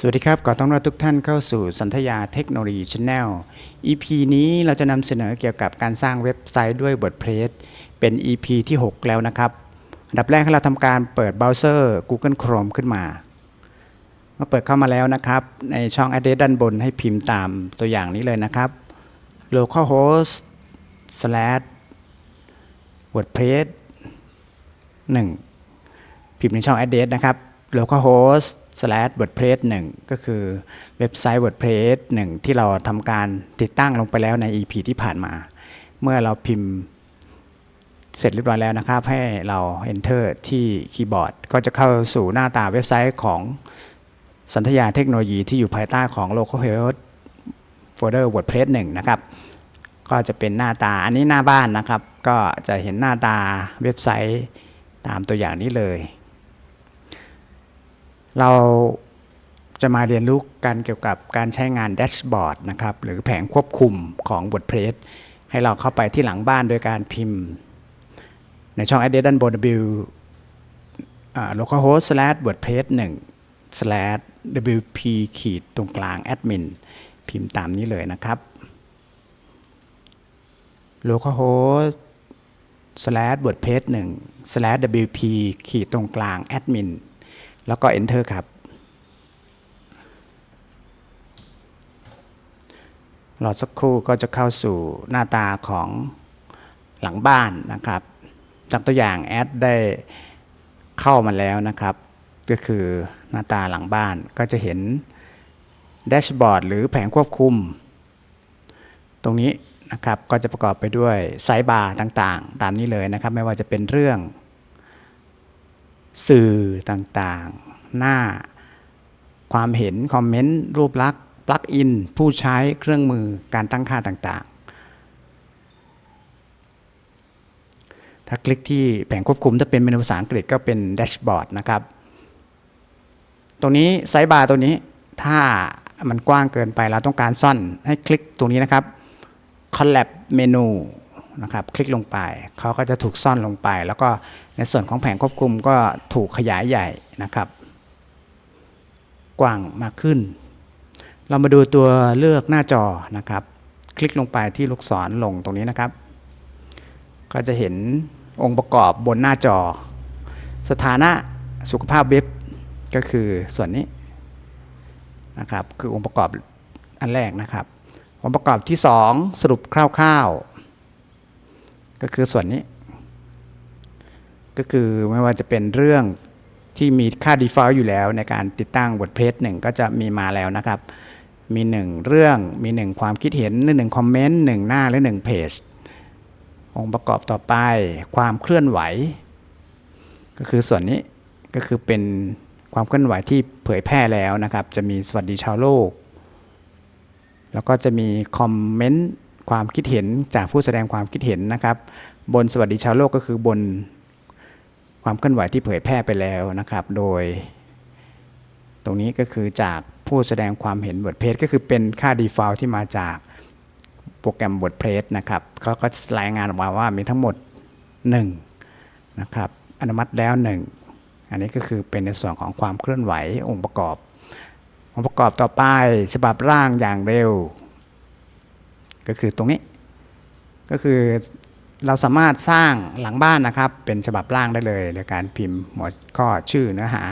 สวัสดีครับ ขอต้อนรับทุกท่านเข้าสู่สันทยาเทคโนโลยีช n แนล EP นี้เราจะนำเสนอเกี่ยวกับการสร้างเว็บไซต์ด้วย WordPress เป็น EP ที่ 6 แล้วนะครับอันดับแรกให้เราทำการเปิดเบราว์เซอร์ Google Chrome ขึ้นมาเมื่อเปิดเข้ามาแล้วนะครับ ในช่อง address ด้านบนให้พิมพ์ตามตัวอย่างนี้เลยนะครับ localhost slash wordpress 1 พิมพ์ในช่อง address นะครับ localhost wordpress 1ก็คือเว็บไซต์ wordpress 1 ที่เราทำการติดตั้งลงไปแล้วใน EP ที่ผ่านมา เมื่อเราพิมพ์เสร็จเรียบร้อยแล้วนะครับ ให้เรา enter ที่คีย์บอร์ด ก็จะเข้าสู่หน้าตาเว็บไซต์ของสันทยาเทคโนโลยีที่อยู่ภายใต้ของ localhost folder wordpress 1 นะครับ ก็จะเป็นหน้าตาอันนี้หน้าบ้านนะครับ ก็จะเห็นหน้าตาเว็บไซต์ตามตัวอย่างนี้เลย เราจะมาเรียนรู้กันเกี่ยวกับการใช้งานแดชบอร์ดนะครับหรือแผงควบคุมของ WordPress ให้เราเข้าไปที่หลังบ้านโดยการพิมพ์ ในช่อง address ด้านบน w localhost slash wordpress 1 slash wp ขีดตรงกลาง admin พิมพ์ตามนี้เลยนะครับ localhost slash wordpress 1 slash wp ขีดตรงกลาง admin แล้วก็ enter ครับ รอสักครู่ก็จะเข้าสู่หน้าตาของหลังบ้านนะครับจากตัวอย่างแอดได้เข้ามาแล้วนะครับ ก็คือหน้าตาหลังบ้านก็จะเห็นแดชบอร์ดหรือแผงควบคุม ตรงนี้นะครับก็จะประกอบไปด้วยไซบาร์ต่างๆ ตามนี้เลยนะครับ ไม่ว่าจะเป็นเรื่อง สื่อต่างๆ หน้าความเห็น คอมเมนต์ รูปลักษณ์ปลั๊กอิน ผู้ใช้เครื่องมือการตั้งค่าต่างๆ ถ้าคลิกที่แผงควบคุมถ้าเป็นเมนูภาษาอังกฤษก็เป็นแดชบอร์ดนะครับ ตรงนี้ไซด์บาร์ตัวนี้ถ้ามันกว้างเกินไปเราต้องการซ่อนให้คลิกตรงนี้นะครับ collab เมนู นะครับ คลิกลงไปเขาก็จะถูกซ่อนลงไป แล้วก็ในส่วนของแผงควบคุมก็ถูกขยายใหญ่นะครับ กว้างมากขึ้น เรามาดูตัวเลือกหน้าจอนะครับ คลิกลงไปที่ลูกศรลงตรงนี้นะครับ ก็จะเห็นองค์ประกอบบนหน้าจอ สถานะสุขภาพเว็บก็คือส่วนนี้นะครับ คือองค์ประกอบอันแรกนะครับองค์ประกอบที่ 2 สรุปคร่าว ๆ ก็คือส่วนนี้ ก็คือไม่ว่าจะเป็นเรื่องที่มีค่า default อยู่แล้วในการติดตั้ง WordPress 1 ก็จะมีมาแล้วนะครับ มี 1 เรื่องมี 1 ความคิดเห็นหรือ1คอมเมนต์1หน้าหรือ1เพจองค์ประกอบต่อไปความเคลื่อนไหว ก็คือส่วนนี้ก็คือเป็นความเคลื่อนไหวที่เผยแพร่แล้วนะครับ จะมีสวัสดีชาวโลก แล้วก็จะมีคอมเมนต์ ความคิดเห็นจากผู้แสดงความคิดเห็นนะครับ บนสวัสดีชาวโลกก็คือบนความเคลื่อนไหวที่เผยแพร่ไปแล้วนะครับ โดย ตรงนี้ก็คือจากผู้แสดงความเห็น WordPress ก็คือเป็นค่า default ที่มาจากโปรแกรม WordPress นะครับเขาก็รายงานออกมาว่ามีทั้งหมด 1 นะครับ อนุมัติแล้ว 1 อันนี้ก็คือเป็นในส่วนของความเคลื่อนไหวองค์ประกอบ องค์ประกอบต่อไปฉบับร่างอย่างเร็ว ก็คือตรงนี้ก็คือเราสามารถสร้างหลังบ้านนะครับ เป็นฉบับร่างได้เลยโดยการพิมพ์หมวดข้อชื่อเนื้อหา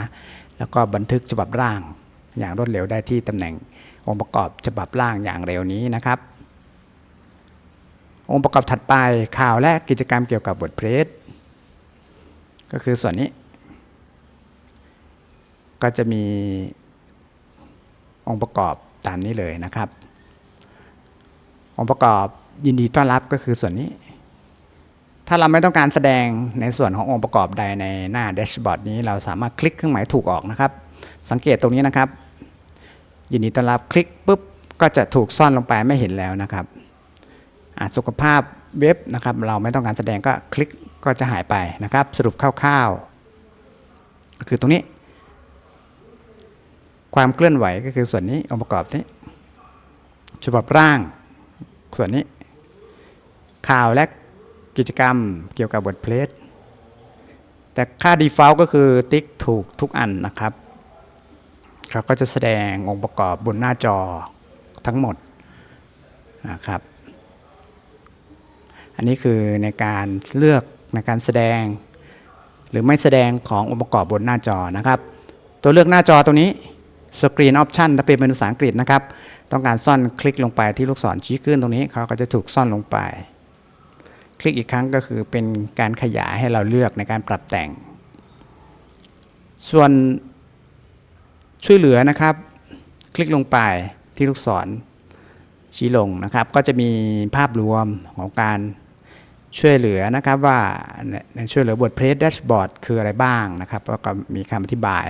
แล้วก็บันทึกฉบับร่าง อย่างรวดเร็วได้ที่ตำแหน่งองค์ประกอบฉบับร่างอย่างเร็วนี้นะครับ องค์ประกอบถัดไปข่าวและกิจกรรมเกี่ยวกับ WordPress ก็คือส่วนนี้ ก็จะมีองค์ประกอบตามนี้เลยนะครับ องค์ประกอบยินดีต้อนรับก็คือส่วนนี้ ถ้าเราไม่ต้องการแสดงในส่วนขององค์ประกอบใดในหน้าแดชบอร์ดนี้เราสามารถคลิกเครื่องหมายถูกออกนะครับ สังเกตตรงนี้นะครับ ยินดีต้อนรับคลิกปุ๊บก็จะถูกซ่อนลงไปไม่เห็นแล้วนะครับสุขภาพเว็บนะครับ เราไม่ต้องการแสดงก็คลิกก็จะหายไปนะครับ สรุปคร่าวๆก็คือตรงนี้ ความเคลื่อนไหวก็คือส่วนนี้องค์ประกอบนี้ฉบับร่าง ส่วนนี้ ข่าวและกิจกรรมเกี่ยวกับ WordPress แต่ค่า default ก็คือติ๊กถูกทุกอันนะครับเขาก็จะแสดงองค์ประกอบบนหน้าจอทั้งหมดนะครับ อันนี้คือในการเลือกในการแสดง หรือไม่แสดงขององค์ประกอบบนหน้าจอนะครับ ตัวเลือกหน้าจอตรงนี้ Screen Option ถ้าเป็นเมนูภาษาอังกฤษนะครับ ต้องการซ่อนคลิกลงไปที่ลูกศรชี้ขึ้นตรงนี้เขาก็จะถูกซ่อนลงไป คลิกอีกครั้งก็คือเป็นการขยายให้เราเลือกในการปรับแต่ง ส่วนช่วยเหลือนะครับ คลิกลงไปที่ลูกศรชี้ลงนะครับ ก็จะมีภาพรวมของการช่วยเหลือนะครับว่าในช่วยเหลือบทเพลสแดชบอร์ดคืออะไรบ้างนะครับ แล้วก็มีคำอธิบาย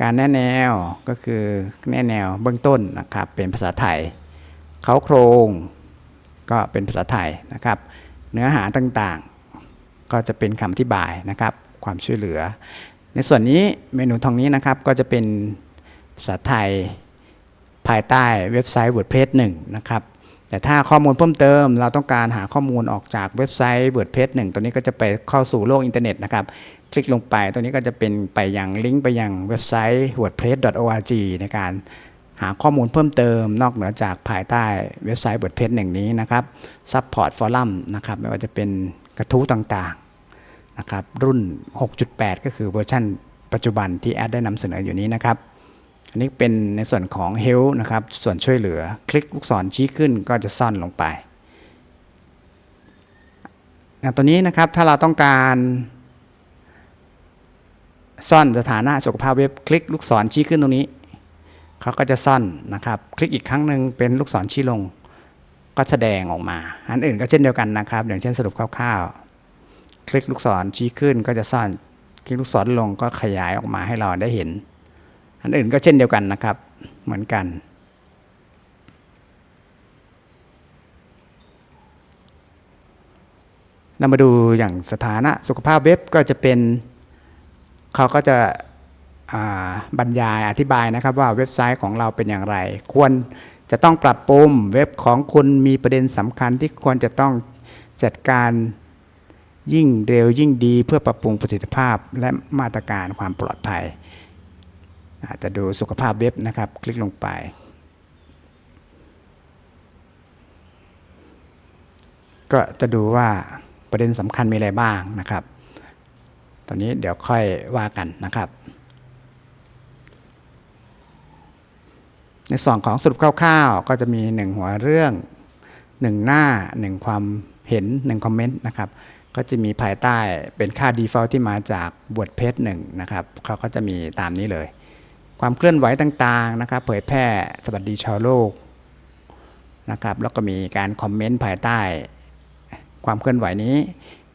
การแนะแนวก็คือแนะแนวเบื้องต้นนะครับเป็นภาษาไทย เขาโครงก็เป็นภาษาไทยนะครับ เนื้อหาต่างๆ ก็จะเป็นคำอธิบายนะครับ ความช่วยเหลือ ในส่วนนี้เมนูทางนี้นะครับก็จะเป็นภาษาไทยภายใต้เว็บไซต์ WordPress 1 นะครับ แต่ถ้าข้อมูลเพิ่มเติม เราต้องการหาข้อมูลออกจากเว็บไซต์ WordPress 1 ตัวนี้ก็จะไปเข้าสู่โลกอินเทอร์เน็ตนะครับ คลิกลงไปตัวนี้ก็จะเป็นไปยังลิงก์ไปยังเว็บไซต์ wordpress.org ในการหาข้อมูลเพิ่มเติม นอกเหนือจากภายใต้เว็บไซต์ WordPress หนึ่งนี้นะครับ Support Forum นะครับไม่ว่าจะเป็นกระทู้ต่างๆนะครับรุ่น 6.8 ก็คือเวอร์ชันปัจจุบันที่แอดได้นำเสนออยู่นี้นะครับ อันนี้เป็นในส่วนของ Help นะครับ ส่วนช่วยเหลือ คลิกลูกศรชี้ขึ้นก็จะซ่อนลงไปตัวนี้นะครับถ้าเราต้องการซ่อนสถานะสุขภาพเว็บคลิกลูกศรชี้ขึ้นตรงนี้เขาก็จะซ่อนนะครับ คลิกอีกครั้งหนึ่งเป็นลูกศรชี้ลง ก็แสดงออกมา อันอื่นก็เช่นเดียวกันนะครับ อย่างเช่นสรุปคร่าวๆ คลิกลูกศรชี้ขึ้นก็จะซ่อน คลิกลูกศรลงก็ขยายออกมาให้เราได้เห็น อันอื่นก็เช่นเดียวกันนะครับ เหมือนกัน เรามาดูอย่างสถานะสุขภาพเว็บก็จะเป็นเขาก็จะบรรยายอธิบายนะครับว่าเว็บไซต์ของเราเป็นอย่างไร ควรจะต้องปรับปรุงเว็บของคุณมีประเด็นสำคัญที่ควรจะต้องจัดการยิ่งเร็วยิ่งดีเพื่อปรับปรุงประสิทธิภาพและมาตรการความปลอดภัย อาจจะดูสุขภาพเว็บนะครับ คลิกลงไป ก็จะดูว่าประเด็นสำคัญมีอะไรบ้างนะครับ ตอนนี้เดี๋ยวค่อยว่ากันนะครับ ในส่วนของสรุปคร่าวๆ ก็จะมี 1 หัวเรื่อง 1 หน้า 1 ความเห็น 1 คอมเมนต์นะครับก็จะมีภายใต้เป็นค่า default ที่มาจากบทเพจหนึ่งนะครับ เขาก็จะมีตามนี้เลย ความเคลื่อนไหวต่างๆนะครับ เผยแพร่สวัสดีชาวโลกนะครับแล้วก็มีการคอมเมนต์ภายใต้ ความเคลื่อนไหวนี้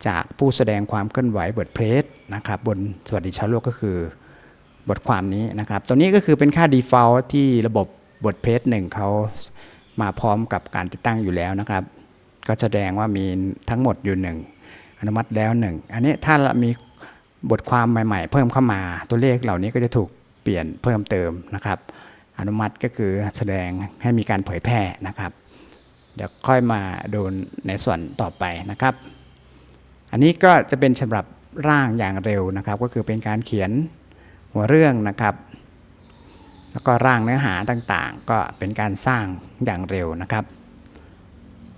จากผู้แสดงความเคลื่อนไหวบทเพลสนะครับบนสวัสดีชาวโลกก็คือบทความนี้นะครับตัวนี้ก็คือเป็นค่า default ที่ระบบบทเพลสหนึ่งเขามาพร้อมกับการติดตั้งอยู่แล้วนะครับ ก็แสดงว่ามีทั้งหมดอยู่หนึ่งอนุมัติแล้วหนึ่งอันนี้ถ้ามีบทความใหม่ ๆ เพิ่มเข้ามาตัวเลขเหล่านี้ก็จะถูก ปลี่ยนเพิ่มเติมนะครับ อนุมัติก็คือแสดงให้มีการเผยแพร่นะครับ เดี๋ยวค่อยมาดูในส่วนต่อไปนะครับ อันนี้ก็จะเป็นสำหรับร่างอย่างเร็วนะครับ ก็คือเป็นการเขียนหัวเรื่องนะครับ แล้วก็ร่างเนื้อหาต่างๆ ก็เป็นการสร้างอย่างเร็วนะครับ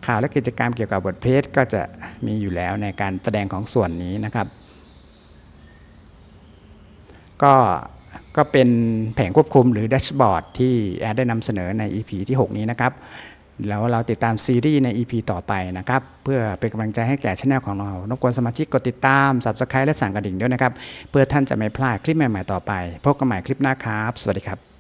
ข่าวและกิจกรรมเกี่ยวกับบทเพจก็จะมีอยู่แล้วในการแสดงของส่วนนี้นะครับ ก็ ก็เป็นแผงควบคุมหรือแดชบอร์ดที่แอดได้นำเสนอใน EP ที่ 6 นี้นะครับ แล้วเราติดตามซีรีส์ใน EP ต่อไปนะครับ เพื่อเป็นกำลังใจให้แก่ช่องของเรา นบกวนสมาชิกกดติดตาม Subscribe และสั่งกระดิ่งด้วยนะครับ เพื่อท่านจะไม่พลาดคลิปใหม่ ๆ ต่อไป พบกันใหม่คลิปหน้าครับ สวัสดีครับ